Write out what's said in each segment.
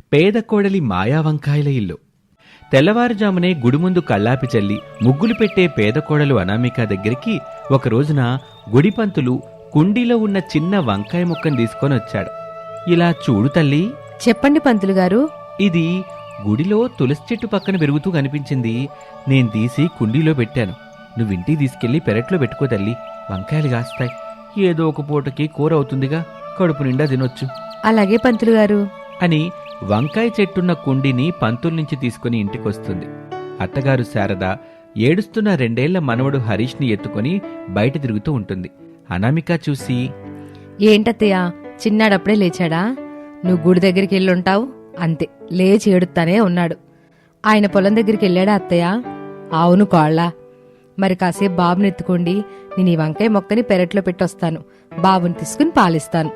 పేద కోడలి మాయా వంకాయల ఇల్లు. తెల్లవారుజామునే గుడి ముందు చల్లి ముగ్గులు పెట్టే పేద కోడలు అనామిక దగ్గరికి ఒక రోజున గుడి పంతులు కుండీలో ఉన్న చిన్న వంకాయ ముక్కను తీసుకొని వచ్చాడు. ఇలా చూడు తల్లి. చెప్పండి పంతులు గారు. ఇది గుడిలో తులసి చెట్టు పక్కన పెరుగుతూ కనిపించింది. నేను తీసి కుండీలో పెట్టాను. నువ్వు ఇంటికి తీసుకెళ్ళి పెరట్లో పెట్టుకో తల్లి. వంకాయలు కాస్తాయి. ఏదో ఒక పూటకి కూర అవుతుందిగా. కడుపు నిండా తినొచ్చు. అలాగే పంతులు గారు. అని వంకాయ చెట్టున్న కుండిని పంతుల నుంచి తీసుకుని ఇంటికొస్తుంది. అత్తగారు శారద ఏడుస్తున్న రెండేళ్ళ మనవడు హరీష్ని ఎత్తుకొని బయట తిరుగుతూ ఉంటుంది. అనామిక చూసి ఏంటత్తయ్య చిన్నాడప్పుడే లేచాడా? నువ్వు గుడి దగ్గరికి వెళ్ళుంటావు అంతే లేచి ఏడుతానే ఉన్నాడు. ఆయన పొలం దగ్గరికి వెళ్ళాడా అత్తయ్య? అవును కాళ్ళ. మరి కాసేపు బాబుని ఎత్తుకోండి. నేను ఈ వంకాయ మొక్కని పెరట్లో పెట్టొస్తాను. బాబుని తీసుకుని పాలిస్తాను.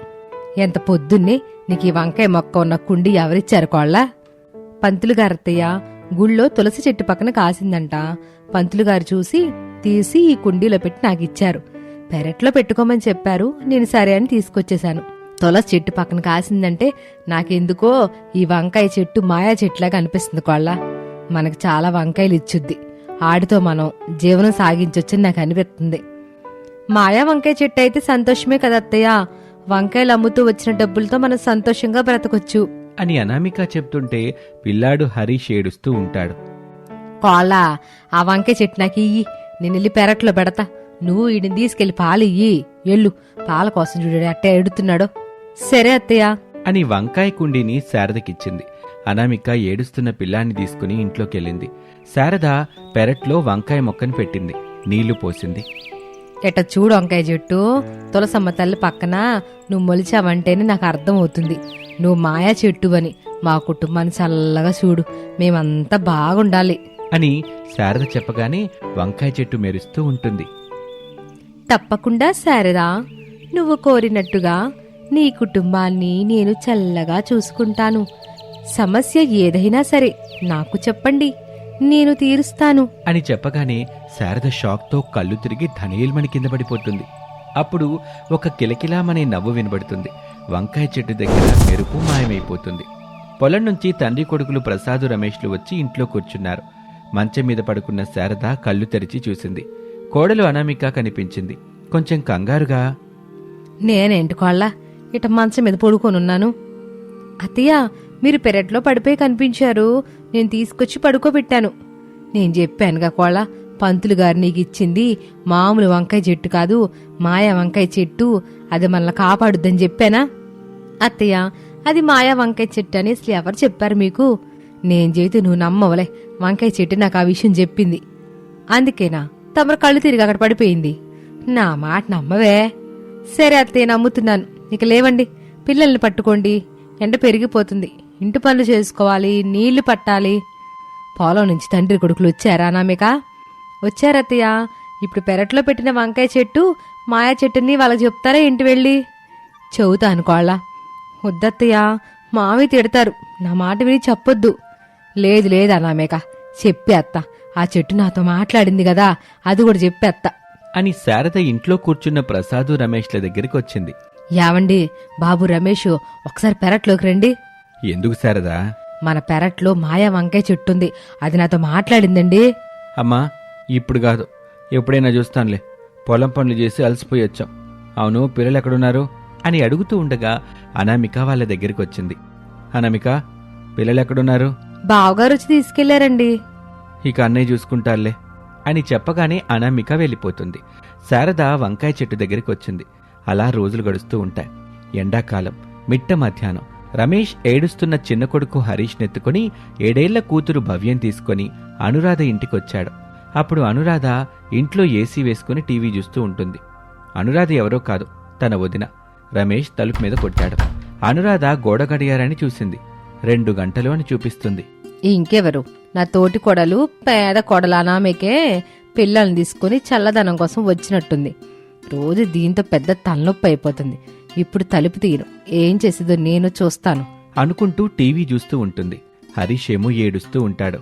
ఎంత పొద్దున్నే నీకు ఈ వంకాయ మొక్క ఉన్న కుండి ఎవరిచ్చారు కోళ్ళ? పంతులు గారు గుళ్ళో తులసి చెట్టు పక్కన కాసిందంట. పంతులు గారు చూసి తీసి ఈ కుండీలో పెట్టి నాకు ఇచ్చారు. పెరట్లో పెట్టుకోమని చెప్పారు నేను సరే అని తీసుకొచ్చేశాను. తులసి చెట్టు పక్కన కాసిందంటే నాకెందుకో ఈ వంకాయ చెట్టు మాయా చెట్టులాగా అనిపిస్తుంది కోళ్ళ. మనకు చాలా వంకాయలు ఇచ్చుద్ది. ఆడితో మనం జీవనం సాగించొచ్చని నాకు అనిపిస్తుంది. మాయా వంకాయ చెట్టు అయితే సంతోషమే కదా అత్తయ్య. వంకాయలు అమ్ముతూ వచ్చిన డబ్బులతో మనం సంతోషంగా బ్రతకొచ్చు. అని అనామిక చెప్తుంటే పిల్లాడు హరీష్ ఏడుస్తూ ఉంటాడు. కోళ్ళ ఆ వంకాయ చెట్టు నాకు ఇయ్యి. నేను వెళ్ళి పెరట్లో పెడతా. నువ్వు ఈయన తీసుకెళ్ళి పాలు ఇయ్యి. ఎల్లు పాల కోసం చూడు అట్టే ఎడుతున్నాడో సరే అత్తయ్య. అని వంకాయ కుండీని శారదకిచ్చింది. అనామిక ఏడుస్తున్న పిల్లాన్ని తీసుకుని ఇంట్లోకెళ్ళింది. శారద పెరట్లో వంకాయ మొక్కను పెట్టింది. నీళ్ళు పోసింది. ఎట చూడు వంకాయ చెట్టు తులసమ్మ తల్లి పక్కన నువ్వు మొలిచావంటేనే నాకు అర్థం అవుతుంది నువ్వు మాయా చెట్టు అని మా కుటుంబాన్ని చల్లగా చూడు. మేమంతా బాగుండాలి. అని శారద చెప్పగానే వంకాయ చెట్టు మెరుస్తూ ఉంటుంది. తప్పకుండా శారదా. నువ్వు కోరినట్టుగా నీ కుటుంబాన్ని నేను చల్లగా చూసుకుంటాను. సమస్య ఏదైనా సరే నాకు చెప్పండి. నేను తీరుస్తాను. అని చెప్పగానే శారద షాక్తో కళ్ళు తిరిగి ధనీల్మని కింద పడిపోతుంది. అప్పుడు ఒక కిలకిలామనే నవ్వు వినబడుతుంది. వంకాయ చెట్టు దగ్గర మెరుపు మాయమైపోతుంది. పొలం నుంచి తండ్రి కొడుకులు ప్రసాదు రమేష్లు వచ్చి ఇంట్లో కూర్చున్నారు. మంచం మీద పడుకున్న శారద కళ్ళు తెరిచి చూసింది. కోడలు అనామిక కనిపించింది. కొంచెం కంగారుగా నేనేంటి కోళ్ళ ఇట మంచం మీద పడుకోనున్నాను. అత్తయ్య మీరు పెరట్లో పడిపోయి కనిపించారు. నేను తీసుకొచ్చి పడుకోబెట్టాను. నేను చెప్పానుగా కోళ్ళ పంతులు గారు నీకు ఇచ్చింది మామూలు వంకాయ చెట్టు కాదు మాయా వంకాయ చెట్టు. అది మనల్ని కాపాడుద్దని చెప్పానా? అత్తయ్య అది మాయా వంకాయ చెట్టు అని అసలు ఎవరు చెప్పారు మీకు? నేను చెబితే నువ్వు నమ్మవలే. వంకాయ చెట్టు నాకు ఆ విషయం చెప్పింది. అందుకేనా? తమరు కళ్ళు తిరిగి అక్కడ పడిపోయింది. నా మాట నమ్మవే. సరే అత్తయ్య నమ్ముతున్నాను. ఇక లేవండి. పిల్లల్ని పట్టుకోండి. ఎండ పెరిగిపోతుంది. ఇంటి పనులు చేసుకోవాలి నీళ్ళు పట్టాలి. పొలం నుంచి తండ్రి కొడుకులు వచ్చారా నామిక వచ్చారత్తయ్య ఇప్పుడు పెరట్లో పెట్టిన వంకాయ చెట్టు మాయా చెట్టుని వాళ్ళకి చెప్తారా ఇంటి వెళ్ళి? చెబుతా అనుకోవాలా వద్దత్తయ్య మావి తిడతారు. నా మాట విని చెప్పొద్దు. లేదు లేదు అనామేక చెప్పి అత్త. ఆ చెట్టు నాతో మాట్లాడింది కదా అది కూడా చెప్పి అత్త. అని శారద ఇంట్లో కూర్చున్న ప్రసాదు రమేష్ల దగ్గరికి వచ్చింది. యావండి బాబు రమేష్ ఒకసారి పెరట్లోకి రండి. ఎందుకు శారదా? మన పెరట్లో మాయా వంకాయ చెట్టుంది అది నాతో మాట్లాడిందండి. అమ్మా ఇప్పుడు కాదు. ఎప్పుడైనా చూస్తానులే. పొలం పనులు చేసి అలసిపోయి వచ్చాం. అవును పిల్లలు ఎక్కడున్నారు? అని అడుగుతూ ఉండగా అనామిక వాళ్ళ దగ్గరికి వచ్చింది. అనామిక పిల్లలు ఎక్కడున్నారు? బావగారు వచ్చి తీసుకెళ్ళారండి. ఇక అన్నయ్య చూసుకుంటారులే అని చెప్పగానే అనామిక వెళ్ళిపోతుంది. శారద వంకాయ చెట్టు దగ్గరికి వచ్చింది. అలా రోజులు గడుస్తూ ఉంటాయి. ఎండాకాలం మిట్ట మధ్యాహ్నం. రమేష్ ఏడుస్తున్న చిన్న కొడుకు హరీష్ నెత్తుకొని ఏడేళ్ళ కూతురు భవ్యం తీసుకొని అనురాధ ఇంటికొచ్చాడు. అప్పుడు అనురాధ ఇంట్లో ఏసీ వేసుకుని టీవీ చూస్తూ ఉంటుంది. అనురాధ ఎవరో కాదు తన వదిన. రమేష్ తలుపు మీద కొట్టాడు. అనురాధ గోడ గడియారని చూసింది. రెండు గంటలు అని చూపిస్తుంది. ఇంకెవరు? నా తోటి కొడలు పేద కొడలు అనామేకే పిల్లల్ని తీసుకుని చల్లదనం కోసం వచ్చినట్టుంది. రోజు దీంతో పెద్ద తలనొప్పి అయిపోతుంది. ఇప్పుడు తలుపు తీయను. ఏం చేసేదో నేను చూస్తాను. అనుకుంటూ టీవీ చూస్తూ ఉంటుంది. హరీష్ ఏమో ఏడుస్తూ ఉంటాడు.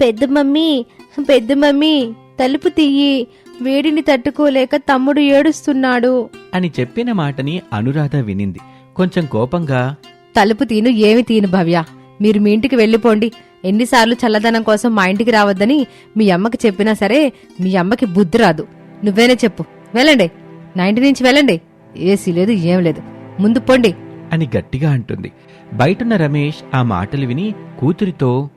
పెద్ద మమ్మీ పెద్ద మమ్మీ తలుపు తీయి వేడిని తట్టుకోలేక తమ్ముడు ఏడుస్తున్నాడు. అని చెప్పిన మాటని అనురాధ వినింది. కొంచెం కోపంగా తలుపు తీను ఏమి తీను భవ్య. మీరు మీ ఇంటికి వెళ్ళిపోండి. ఎన్నిసార్లు చల్లదనం కోసం మా ఇంటికి రావద్దని మీ అమ్మకి చెప్పినా సరే మీ అమ్మకి బుద్ధి రాదు. నువ్వేనే చెప్పు. వెళ్ళండి. నా ఇంటి నుంచి వెళ్ళండి. ఏసీ లేదు ఏం లేదు. ముందు పొండి. అని గట్టిగా అంటుంది. బయటున్న రమేష్ ఆ మాటలు విని కూతురితో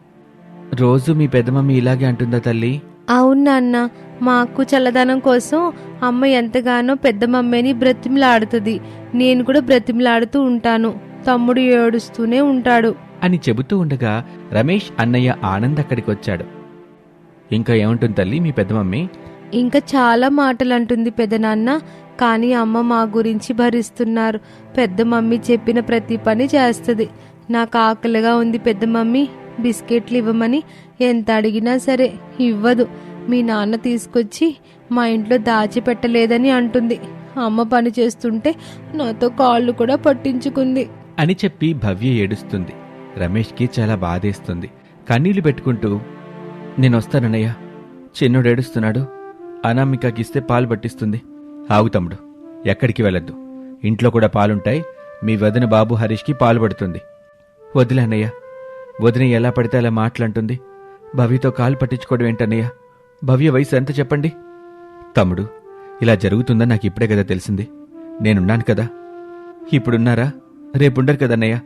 రోజు మీ పెద్దమమ్మీ ఇలాగే అంటుందా తల్లి? అవునా అన్న మా అక్కు చల్లదనం కోసం అమ్మ ఎంతగానో పెద్ద మమ్మీని బ్రతిమలాడుతుంది. నేను కూడా బ్రతిమలాడుతూ ఉంటాను. తమ్ముడు ఏడుస్తూనే ఉంటాడు. అని చెబుతూ ఉండగా రమేష్ అన్నయ్య ఆనంద్ అక్కడికి వచ్చాడు ఇంకా ఏముంటుంది తల్లి మీ పెద్దమమ్మీ? ఇంకా చాలా మాటలు అంటుంది పెదనాన్న కానీ అమ్మ మా గురించి భరిస్తున్నారు. పెద్ద మమ్మీ చెప్పిన ప్రతి పని చేస్తుంది. నాకు ఆకలిగా ఉంది పెద్ద మమ్మీ బిస్కెట్లు ఇవ్వమని ఎంత అడిగినా సరే ఇవ్వదు. మీ నాన్న తీసుకొచ్చి మా ఇంట్లో దాచిపెట్టలేదని అంటుంది. అమ్మ పని చేస్తుంటే నాతో కాళ్ళు కూడా పట్టించుకుంది. అని చెప్పి భవ్య ఏడుస్తుంది. రమేష్కి చాలా బాధేస్తుంది. కన్నీళ్ళు పెట్టుకుంటూ నేనొస్తానన్నయ్య. చిన్నోడు ఏడుస్తున్నాడు. అనామికకిస్తే పాలు పట్టిస్తుంది. ఆగు తమ్ముడు. ఎక్కడికి వెళ్ళొద్దు. ఇంట్లో కూడా పాలుంటాయి. మీ వదిన బాబు హరీష్కి పాలు పడుతుంది. వదిలే అన్నయ్య. వదిన ఎలా పడితే అలా మాటలంటుంది భవ్యతో కాలు పట్టించుకోవడం ఏంటన్నయ్య? భవ్య వయసు ఎంత చెప్పండి? తమ్ముడు ఇలా జరుగుతుందని నాకు ఇప్పుడే కదా తెలిసింది. నేనున్నాను కదా. ఇప్పుడున్నారా? రేపుండరు కదన్నయ్య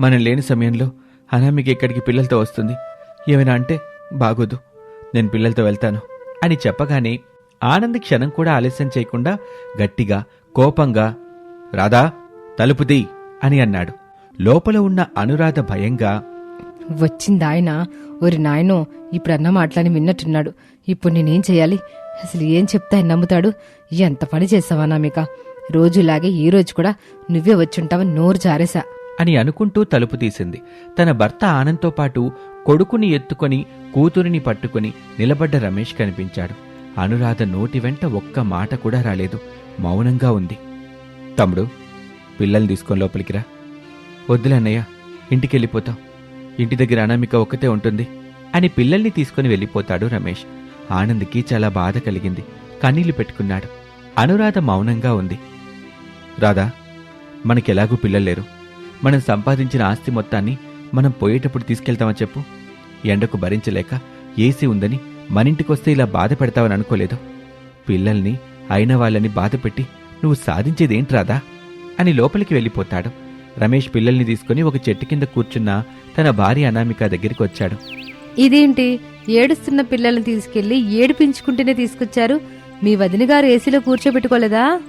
మనం లేని సమయంలో అనామికి ఇక్కడికి పిల్లలతో వస్తుంది. ఏమైనా అంటే బాగోదు. నేను పిల్లలతో వెళ్తాను. అని చెప్పగానే ఆనంద్ క్షణం కూడా ఆలస్యం చేయకుండా గట్టిగా కోపంగా రాధా తలుపుది అని అన్నాడు. లోపల ఉన్న అనురాధ భయంగా వచ్చింది ఆయన ఒరి నాయనో ఇప్పుడు అన్న మాటలని విన్నట్టున్నాడు. ఇప్పుడు నేనేం చేయాలి? అసలు ఏం చెప్తా నమ్ముతాడు? ఎంత పని చేసావా నామిక? రోజులాగే ఈ రోజు కూడా నువ్వే వచ్చుంటావని నోరు జారేశా. అని అనుకుంటూ తలుపు తీసింది. తన భర్త ఆనంద్తో పాటు కొడుకుని ఎత్తుకొని కూతురిని పట్టుకొని నిలబడ్డ రమేష్ కనిపించాడు. అనురాధ నోటి వెంట ఒక్క మాట కూడా రాలేదు. మౌనంగా ఉంది. తమ్ముడు పిల్లల్ని తీసుకొని లోపలికి రా. వద్దులే ఇంటికెళ్ళిపోతాం. ఇంటి దగ్గర అనామిక ఒక్కతే ఉంటుంది అని పిల్లల్ని తీసుకుని వెళ్ళిపోతాడు రమేష్. ఆనంద్కి చాలా బాధ కలిగింది. కన్నీళ్ళు పెట్టుకున్నాడు. అనురాధ మౌనంగా ఉంది. రాధా మనకెలాగూ పిల్లలేరు మనం సంపాదించిన ఆస్తి మొత్తాన్ని మనం పోయేటప్పుడు తీసుకెళ్తామని చెప్పు? ఎండకు భరించలేక ఏసీ ఉందని మనింటికొస్తే ఇలా బాధ పెడతావని అనుకోలేదు. పిల్లల్ని అయిన వాళ్ళని బాధపెట్టి నువ్వు సాధించేదేంటి రాదా అని లోపలికి వెళ్ళిపోతాడు. రమేష్ పిల్లల్ని తీసుకుని ఒక చెట్టు కింద కూర్చున్న తన భార్య అనామిక దగ్గరికి వచ్చాడు. ఇదేంటి? ఏడుస్తున్న పిల్లల్ని తీసుకెళ్ళి ఏడిపించుకుంటేనే తీసుకొచ్చారు. మీ వదిన గారు ఏసీలో కూర్చోబెట్టుకోలేదా?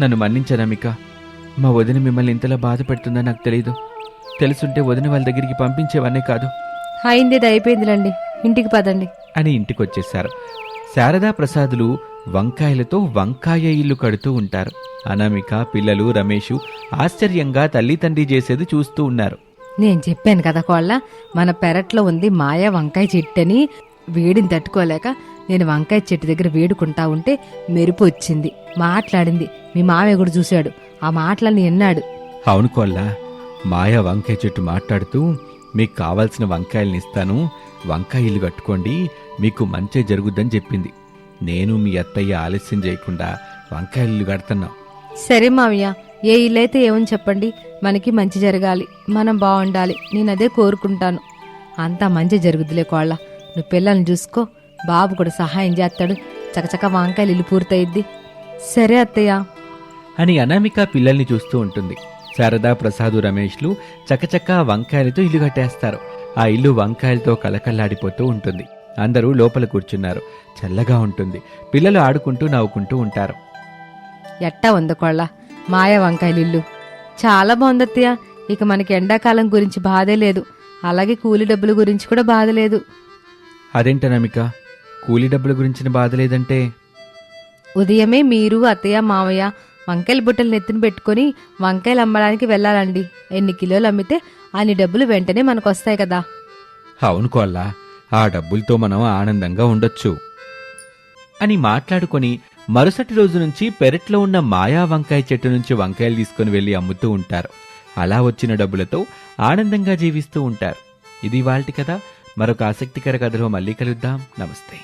నన్ను మన్నించనామిక మా వదిన మిమ్మల్ని ఇంతలా బాధ పెడుతుందని నాకు తెలియదు తెలుసుంటే వదిన వాళ్ళ దగ్గరికి పంపించేవన్నే కాదు. అయిందేది అయిపోయిందిలండి. ఇంటికి పదండి. అని ఇంటికొచ్చేశారు. శారదా ప్రసాదులు వంకాయలతో వంకాయ ఇల్లు కడుతూ ఉంటారు. అనామిక పిల్లలు రమేషు ఆశ్చర్యంగా తల్లి తండ్రి చేసేది చూస్తూ ఉన్నారు. నేను చెప్పాను కదా కోళ్ళ మన పెరట్లో ఉంది మాయా వంకాయ చెట్టు అని వేడిని తట్టుకోలేక నేను వంకాయ చెట్టు దగ్గర వేడుకుంటా ఉంటే మెరుపు వచ్చింది. మాట్లాడింది. మీ మావయ్య కూడా చూశాడు. ఆ మాటలన్నీ విన్నాడు. అవును కొల్లా మాయా వంకాయ చెట్టు మాట్లాడుతూ మీకు కావాల్సిన వంకాయల్ని ఇస్తాను. వంకాయ ఇల్లు కట్టుకోండి. మీకు మంచి జరుగుద్దని చెప్పింది. నేను మీ అత్తయ్య ఆలస్యం చేయకుండా వంకాయ ఇల్లు కడుతున్నాం. సరే మావయ్య ఏ ఇల్లైతే ఏమని చెప్పండి? మనకి మంచి జరగాలి. మనం బాగుండాలి. నేను అదే కోరుకుంటాను. అంతా మంచి జరుగుద్దిలే కోళ్ళ. నువ్వు పిల్లల్ని చూసుకో. బాబు కూడా సహాయం చేస్తాడు. చకచక వంకాయలు ఇల్లు పూర్తయిద్ది. సరే అత్తయ్య. అని అనామిక పిల్లల్ని చూస్తూ ఉంటుంది. శారదా ప్రసాదు రమేష్లు చకచకా వంకాయలతో ఇల్లు కట్టేస్తారు. ఆ ఇల్లు వంకాయలతో కలకల్లాడిపోతూ ఉంటుంది. అందరూ లోపల కూర్చున్నారు. చల్లగా ఉంటుంది. పిల్లలు ఆడుకుంటూ నవ్వుకుంటూ ఉంటారు. ఎట్టా ఉంది కోళ్ళ? మాయ వంకాయలు ఇల్లు చాలా బాగుంది అత్తయ్య ఇక మనకి ఎండాకాలం గురించి బాధే లేదు. అలాగే కూలి డబ్బుల గురించి కూడా బాధ లేదు. అదేంటనామిక కూలీ డబ్బుల గురించిన బాధ లేదంటే? ఉదయమే మీరు అత్తయ్య మావయ్య వంకాయల బుట్టలు నెత్తిన పెట్టుకొని వంకాయలు అమ్మడానికి వెళ్ళాలండి. ఎన్ని కిలోలు అమ్మితే అన్ని డబ్బులు వెంటనే మనకు వస్తాయి కదా. అవును కోల్లా ఆ డబ్బులతో మనం ఆనందంగా ఉండొచ్చు. అని మాట్లాడుకొని మరుసటి రోజు నుంచి పెరట్లో ఉన్న మాయా వంకాయ చెట్టు నుంచి వంకాయలు తీసుకుని వెళ్ళి అమ్ముతూ ఉంటారు. అలా వచ్చిన డబ్బులతో ఆనందంగా జీవిస్తూ ఉంటారు. ఇది వాల్టి కదా మరొక ఆసక్తికర కథలో మళ్ళీ కలుద్దాం. నమస్తే.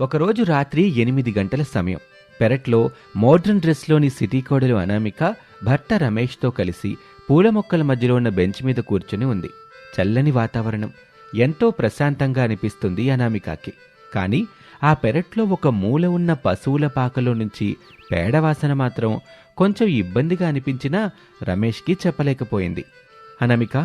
ఒకరోజు రాత్రి ఎనిమిది గంటల సమయం. పెరట్లో మోడ్రన్ డ్రెస్లోని సిటీ కోడలు అనామిక భర్త రమేష్తో కలిసి పూల మొక్కల మధ్యలో ఉన్న బెంచ్ మీద కూర్చుని ఉంది. చల్లని వాతావరణం. ఎంతో ప్రశాంతంగా అనిపిస్తుంది అనామికకి. కానీ ఆ పెరట్లో ఒక మూల ఉన్న పశువుల పాకలో నుంచి పేడవాసన మాత్రం కొంచెం ఇబ్బందిగా అనిపించినా రమేష్కి చెప్పలేకపోయింది. Anamika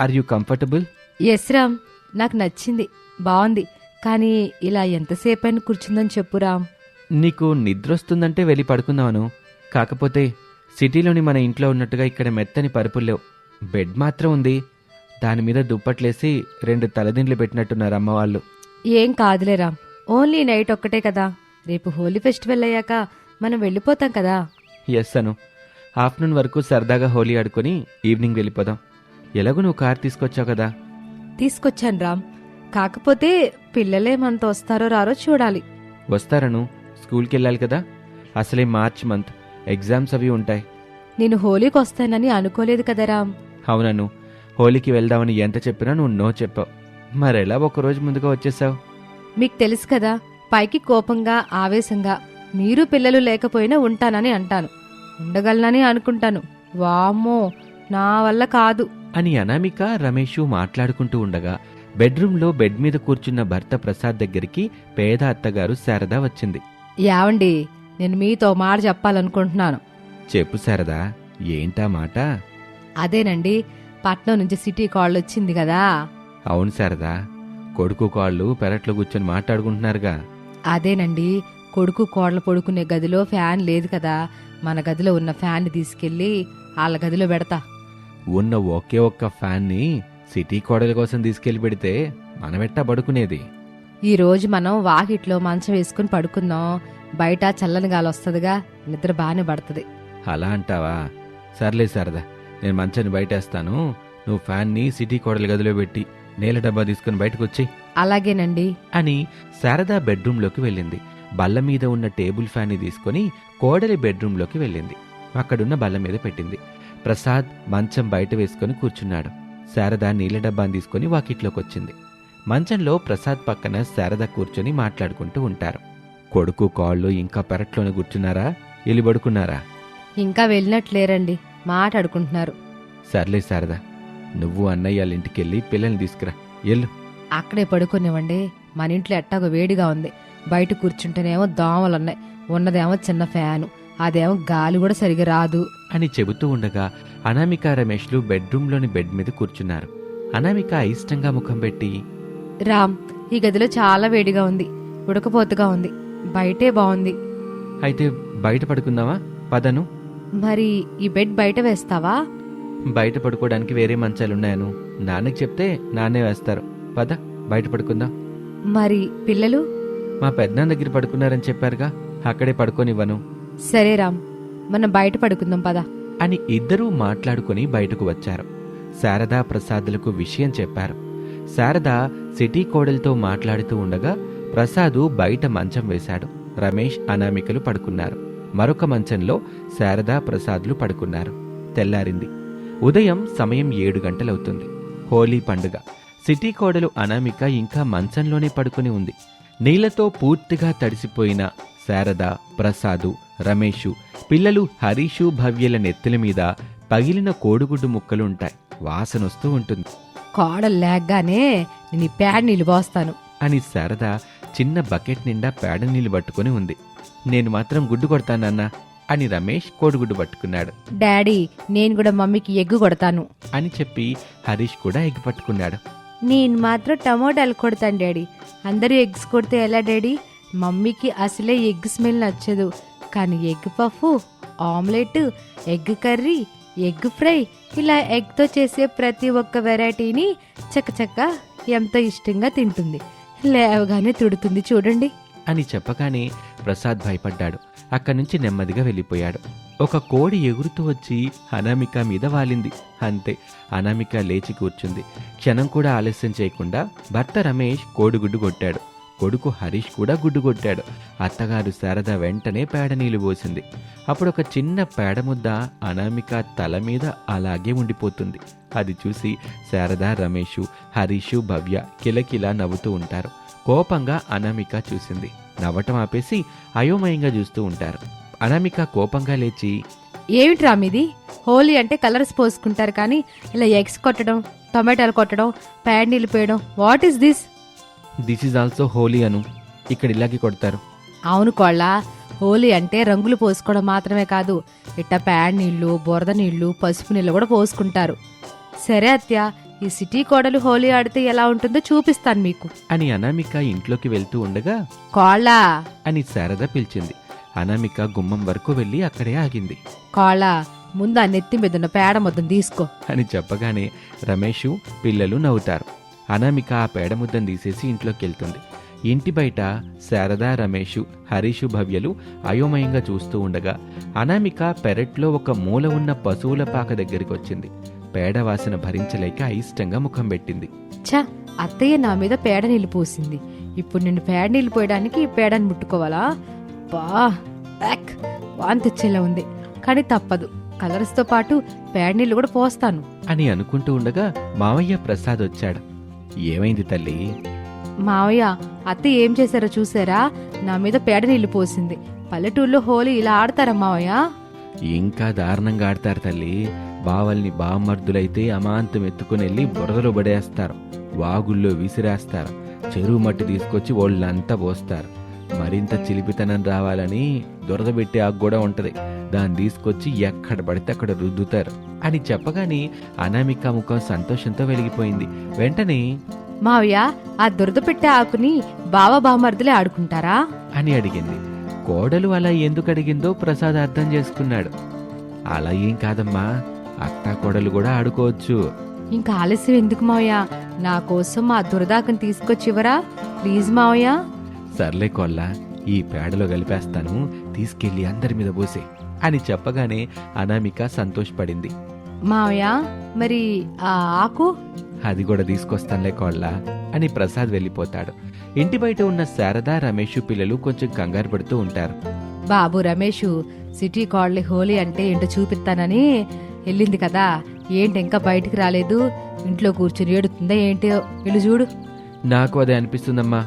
are you comfortable yes Ram నాకు నచ్చింది. బాగుంది. కానీ ఇలా ఎంతసేపైనా కూర్చుందని చెప్పు రామ్ నీకు నిద్రొస్తుందంటే వెళ్ళి పడుకుందామను. కాకపోతే సిటీలోని మన ఇంట్లో ఉన్నట్టుగా ఇక్కడ మెత్తని పరుపులు లేవు. బెడ్ మాత్రం ఉంది. దాని మీద దుప్పట్లేసి రెండు తలదిండ్లు పెట్టినట్టున్నారు అమ్మ వాళ్ళు ఏం కాదులే రామ్. ఓన్లీ నైట్ ఒక్కటే కదా. రేపు హోలీ ఫెస్టివల్ అయ్యాక మనం వెళ్ళిపోతాం కదా. ఎస్ అను ఆఫ్టర్నూన్ వరకు సరదాగా హోలీ ఆడుకొని ఈవినింగ్ వెళ్ళిపోదాం. ఎలాగో నువ్వు కార్ తీసుకొచ్చావు కదా? తీసుకొచ్చాను రామ్. కాకపోతే పిల్లలే మనతో వస్తారో రారో చూడాలి. వస్తారను స్కూల్కి వెళ్ళాలి కదా. అసలే మార్చ్ మంత్. ఎగ్జామ్స్ అవి ఉంటాయి. నేను హోలీకి వస్తానని అనుకోలేదు కదా రామ్. అవునను హోలీకి వెళ్దామని ఎంత చెప్పినా నువ్వు నో చెప్పావు. మరెలా ఒకరోజు ముందుగా వచ్చేసావు? మీకు తెలుసు కదా పైకి కోపంగా ఆవేశంగా మీరు పిల్లలు లేకపోయినా ఉంటానని అంటాను. ఉండగలనని అనుకుంటాను. వామ్మో నా వల్ల కాదు. అని అనామిక రమేషు మాట్లాడుకుంటూ ఉండగా బెడ్రూమ్లో బెడ్ మీద కూర్చున్న భర్త ప్రసాద్ దగ్గరికి పేద అత్తగారు శారద వచ్చింది. యావండి నేను మీతో మాట చెప్పాలనుకుంటున్నాను. చెప్పు శారదా ఏంటా మాట? అదేనండి పట్నం నుంచి సిటీ కాల్ వచ్చింది కదా. అవును శారదా కొడుకు కాళ్ళు పెరట్లో కూర్చొని మాట్లాడుకుంటున్నారుగా. అదేనండి కొడుకు కోడలు పడుకునే గదిలో ఫ్యాన్ లేదు కదా. మన గదిలో ఉన్న ఫ్యాన్ తీసుకెళ్ళి వాళ్ళ గదిలో పెడతా. ఉన్న ఒకే ఒక్క ఫ్యాన్ని సిటీ కోడల కోసం తీసుకెళ్ళి పెడితే మనమెట్టా పడుకునేది. ఈ రోజు మనం వాకిట్లో మంచం వేసుకుని పడుకుందాం. బయట చల్లని గాలి వస్తుందిగా నిద్ర బాగానే పడుతుంది. అలా అంటావా? సర్లే శారదా నేను మంచాన్ని బయటేస్తాను. నువ్వు ఫ్యాన్ని సిటీ కోడల గదిలో పెట్టి నీళ్ళ డబ్బా తీసుకుని బయటకు వచ్చి అలాగేనండి. అని శారద బెడ్రూంలోకి వెళ్ళింది. బల్ల మీద ఉన్న టేబుల్ ఫ్యాన్ని తీసుకొని కోడలి బెడ్రూంలోకి వెళ్ళింది. అక్కడున్న బల్ల మీద పెట్టింది. ప్రసాద్ మంచం బయట వేసుకొని కూర్చున్నాడు. శారద నీళ్ళ డబ్బాని తీసుకొని వాకిట్లోకి వచ్చింది మంచంలో ప్రసాద్ పక్కన శారద కూర్చొని మాట్లాడుకుంటూ ఉంటారు. కొడుకు కాళ్ళు ఇంకా పెరట్లోనే కూర్చున్నారా? ఎల్లి పడుకున్నారా ఇంకా వెళ్ళినట్లేరండి. మాట్లాడుకుంటున్నారు. సర్లే శారద నువ్వు అన్నయ్య వాళ్ళ ఇంటికెళ్ళి పిల్లల్ని తీసుకురా. ఎల్లు. అక్కడే పడుకునివ్వండి. మన ఇంట్లో ఎట్టాగో వేడిగా ఉంది. బయట కూర్చుంటేనేమో దోమలున్నాయి. ఉన్నదేమో చిన్న ఫ్యాను. అదేమో గాలి కూడా సరిగా రాదు. అని చెబుతూ ఉండగా అనామిక రమేష్లు బెడ్రూమ్లోని బెడ్ మీద కూర్చున్నారు. అనామిక అయిష్టంగా ముఖం పెట్టి రామ్ ఈ గదిలో చాలా వేడిగా ఉంది. ఉడకపోతగా ఉంది. బయటే బాగుంది. అయితే బయట పడుకుందామా? పదను. మరి ఈ బెడ్ బయట వేస్తావా? బయట పడుకోవడానికి వేరే మంచాలున్నాయను. నాన్నకి చెప్తే నాన్నే వేస్తారు. పద బయట పడుకుందాం. మరి పిల్లలు? మా పెద్దనాన్న దగ్గర పడుకున్నారని చెప్పారుగా అక్కడే పడుకోనివ్వను. సరే రామ్ మనం బయట పడుకుందాం పద. అని ఇద్దరూ మాట్లాడుకుని బయటకు వచ్చారు. శారదా ప్రసాదులకు విషయం చెప్పారు. శారద సిటీ కోడలతో మాట్లాడుతూ ఉండగా ప్రసాదు బయట మంచం వేశాడు. రమేష్ అనామికలు పడుకున్నారు. మరొక మంచంలో శారదా ప్రసాద్లు పడుకున్నారు. తెల్లారింది. ఉదయం సమయం ఏడు గంటలవుతుంది. హోలీ పండుగ. సిటీ కోడలు అనామిక ఇంకా మంచంలోనే పడుకుని ఉంది. నీళ్ళతో పూర్తిగా తడిసిపోయిన శారద ప్రసాదు రమేషు పిల్లలు హరీషు భవ్యల నెత్తుల మీద పగిలిన కోడిగుడ్డు ముక్కలు ఉంటాయి వాసనొస్తూ ఉంటుంది. కోడలు లేగ్గానే నేను ఈ ప్యాడ్ నీళ్ళు పోస్తాను. అని శారద చిన్న బకెట్ నిండా పేడ నీళ్ళు పట్టుకుని ఉంది. నేను మాత్రం గుడ్డు కొడతానన్నా అని రమేష్ కోడిగుడ్డు పట్టుకున్నాడు. డాడీ నేను కూడా మమ్మీకి ఎగ్గు కొడతాను. అని చెప్పి హరీష్ కూడా ఎగ్గి పట్టుకున్నాడు. నేను మాత్రం టమోటాలు కొడతాను డాడీ. అందరూ ఎగ్స్ కొడితే ఎలా డాడీ? మమ్మీకి అసలే ఎగ్ స్మెల్ నచ్చదు. కానీ egg puff omelette egg curry egg fry ఇలా ఎగ్తో చేసే ప్రతి ఒక్క వెరైటీని చక్కచక్క ఎంతో ఇష్టంగా తింటుంది. లేవగానే తుడుతుంది చూడండి. అని చెప్పగానే ప్రసాద్ భయపడ్డాడు అక్కడి నుంచి నెమ్మదిగా వెళ్ళిపోయాడు. ఒక కోడి ఎగురుతూ వచ్చి అనామిక మీద వాలింది. అంతే అనామిక లేచి కూర్చుంది. క్షణం కూడా ఆలస్యం చేయకుండా భర్త రమేష్ కోడిగుడ్డు కొట్టాడు. కొడుకు హరీష్ కూడా గుడ్డు కొట్టాడు. అత్తగారు శారద వెంటనే పేడ నీళ్ళు పోసింది. అప్పుడు ఒక చిన్న పేడ ముద్ద అనామిక తల మీద అలాగే ఉండిపోతుంది. అది చూసి శారద రమేషు హరీషు భవ్య కిలకిలా నవ్వుతూ ఉంటారు. కోపంగా అనామిక చూసింది. నవ్వటం ఆపేసి అయోమయంగా చూస్తూ ఉంటారు. అనామిక కోపంగా లేచి ఏమిట్రా మీది? హోలీ అంటే కలర్స్ పోసుకుంటారు కానీ ఇలా ఎగ్స్ కొట్టడం టొమాటోలు కొట్టడం ప్యాడ్ నీళ్ళు పోయడం what is this? This is also Holi అను. ఇక్కడ ఇలాగే కొడతారు. అవును కోళ్ళ హోలీ అంటే రంగులు పోసుకోవడం మాత్రమే కాదు. ఇట్ట ప్యాడ్ నీళ్ళు బురద నీళ్ళు పసుపు నీళ్ళు కూడా పోసుకుంటారు. సరే అత్య ఈ సిటీ కోడలు హోలీ ఆడితే ఎలా ఉంటుందో చూపిస్తాను మీకు. అని అనామిక ఇంట్లోకి వెళ్తూ ఉండగా కోళ్ళ. అని శారద పిలిచింది. అనామిక గుమ్మం వరకు వెళ్ళి అక్కడే ఆగింది. కోళ్ళ ముందు ఆ నెత్తి మీద ఉన్న పేడ మొత్తం తీసుకో. అని చెప్పగానే రమేషు పిల్లలు నవ్వుతారు. అనామిక ఆ పేడ ముద్దను తీసేసి ఇంట్లోకి వెళ్తుంది. ఇంటి బయట శారద రమేషు హరీషు భవ్యలు అయోమయంగా చూస్తూ ఉండగా అనామిక పెరట్లో ఒక మూల ఉన్న పశువుల పాక దగ్గరికి వచ్చింది. పేడ వాసన భరించలేక అయిష్టంగా ముఖం పెట్టింది. ఛ అత్తయ్య నా మీద పేడ నీళ్ళు పోసింది. ఇప్పుడు నేను పేడ నీళ్ళు పోయడానికి ఈ పేడని ముట్టుకోవాలా? బా యాక్, వాంతి వచ్చేలా ఉంది. కానీ తప్పదు. కలర్స్తో పాటు పేడ నీళ్ళు కూడా పోస్తాను. అని అనుకుంటూ ఉండగా మావయ్య ప్రసాద్ వచ్చాడు. ఏమైంది తల్లి? మావయ్య అత్త ఏం చేశారో చూసారా? నా మీద పేడ నీళ్ళు పోసింది. పల్లెటూరులో హోలీ ఇలా ఆడతారా మావయ్య? ఇంకా దారుణంగా ఆడతారు తల్లి. బావల్ని బామర్దులైతే అమాంతం ఎత్తుకుని వెళ్ళి బురదలో పడేస్తారు. వాగుల్లో విసిరేస్తారు. చెరువు మట్టి తీసుకొచ్చి ఒళ్ళంతా పోస్తారు. మరింత చిలిపితనం రావాలని దురదబెట్టే ఆకు కూడా ఉంటది. దాన్ని తీసుకొచ్చి ఎక్కడ పడితే అక్కడ రుద్దుతారు. అని చెప్పగానే అనామిక ముఖం సంతోషంతో వెలిగిపోయింది. వెంటనే మావయ్య ఆ దురద పెట్టే ఆకుని బావ బామర్దులే ఆడుకుంటారా? అని అడిగింది. కోడలు అలా ఎందుకు అడిగిందో ప్రసాద్ అర్థం చేసుకున్నాడు. అలా ఏం కాదమ్మా. అత్తా కోడలు కూడా ఆడుకోవచ్చు. ఇంకా ఆలస్యం ఎందుకు మావయ్య? నా కోసం ఆ దురదాకని తీసుకొచ్చివరా? ప్లీజ్ మావయ్య. సర్లే కొల్ల ఈ పేడలో కలిపేస్తాను తీసుకెళ్ళి అందరి మీద పోసే అని చెప్పగానే అనామిక సంతోషపడింది. మావయ్య మరి ఆ ఆకు? అది కూడా తీసుకొస్తానులే కోళ్ళ అని ప్రసాద్ వెళ్ళిపోతాడు. ఇంటి బయట ఉన్న శారద రమేష్ పిల్లలు కొంచెం కంగారు పడుతూ ఉంటారు. బాబు రమేష్ సిటీ కాళ్ళి హోలీ అంటే ఏంటో చూపిస్తానని వెళ్ళింది కదా. ఏంటి ఇంకా బయటికి రాలేదు? ఇంట్లో కూర్చుని ఏడుతుందా ఏంటో? వెళ్ళి చూడు. నాకు అదే అనిపిస్తుందమ్మా.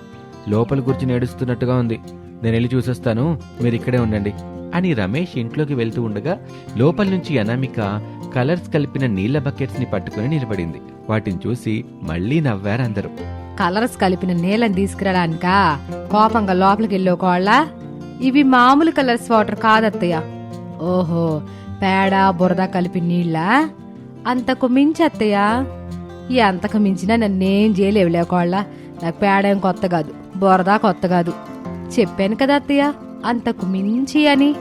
లోపల కూర్చుని ఏడుస్తున్నట్టుగా ఉంది. నేను వెళ్ళి చూసొస్తాను. మీరు ఇక్కడే ఉండండి. అని రమేష్ ఇంట్లోకి వెళ్తూ ఉండగా లోపల నుంచి అనామిక కలర్స్ కలిపిన నీళ్ళ బకెట్స్ని పట్టుకుని నిలబడింది. వాటిని చూసి మళ్ళీ నవ్వారందరూ కలర్స్ కలిపిన నీళ్ళని తీసుకురాడానికా? కోపంగా లోపలికి వెళ్ళోకోళ్ళ ఇవి మామూలు కలర్స్ వాటర్ కాదత్తయ్య. ఓహో పేడ బురద కలిపి నీళ్ళ. అంతకు మించి అత్తయ్యా ఈ అంతకు మించినా నన్నేం చేయలేవు లేకోళ్ళ. నాకు పేడ ఏం కొత్త కాదు బురద కొత్త కాదు. చెప్పాను కదా అత్తయ్య అంతకు మించి అని.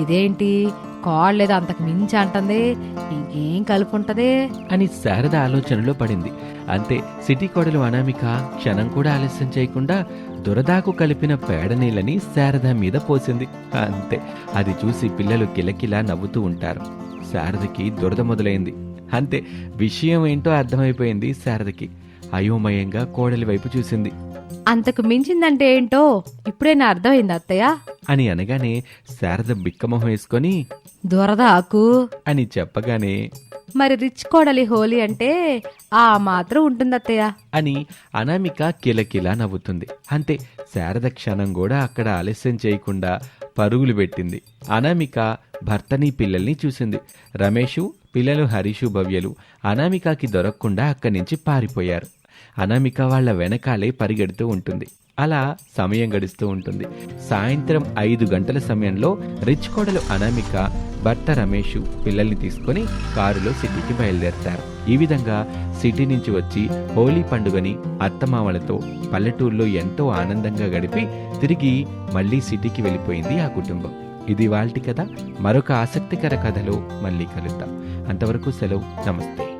ఇదేంటి కాళ్ళేదో అంతకు మించి అంటుంది ఇంకేం కలిపి అని శారద ఆలోచనలో పడింది. అంతే సిటీ కోడలు అనామిక క్షణం కూడా ఆలస్యం చేయకుండా దురదాకు కలిపిన పేడ నీళ్ళని శారద మీద పోసింది. అంతే అది చూసి పిల్లలు కిలకిలా నవ్వుతూ ఉంటారు. శారదకి దురద మొదలైంది. అంతే విషయం ఏంటో అర్థమైపోయింది శారదకి. అయోమయంగా కోడలి వైపు చూసింది. అంతకు మించిందంటే ఏంటో ఇప్పుడే నా అర్థమైంది అత్తయ్య? అని అనగానే శారద బిక్కమొహం వేసుకొని దురద ఆకు. అని చెప్పగానే మరి రిచ్ కోడలి హోలీ అంటే ఆ మాత్రం ఉంటుంది అత్తయ్య అని అనామిక కిలకిలా నవ్వుతుంది. అంతే శారద క్షణం కూడా అక్కడ ఆలస్యం చేయకుండా పరుగులు పెట్టింది. అనామిక భర్తని పిల్లల్ని చూసింది. రమేషు పిల్లలు హరీషు భవ్యలు అనామికకి దొరకకుండా అక్కడి నుంచి పారిపోయారు. అనామిక వాళ్ళ వెనకాలే పరిగెడుతూ ఉంటుంది. అలా సమయం గడుస్తూ ఉంటుంది. సాయంత్రం ఐదు గంటల సమయంలో రిచ్ కోడలు అనామిక భర్త రమేష్ పిల్లల్ని తీసుకొని కారులో సిటీకి బయలుదేరతారు. ఈ విధంగా సిటీ నుంచి వచ్చి హోలీ పండుగని అత్తమామలతో పల్లెటూరులో ఎంతో ఆనందంగా గడిపి తిరిగి మళ్ళీ సిటీకి వెళ్ళిపోయింది ఆ కుటుంబం. ఇది వాళ్ళటి కథ. మరొక ఆసక్తికర కథలో మళ్ళీ కలుద్దాం. అంతవరకు సెలవు. నమస్తే.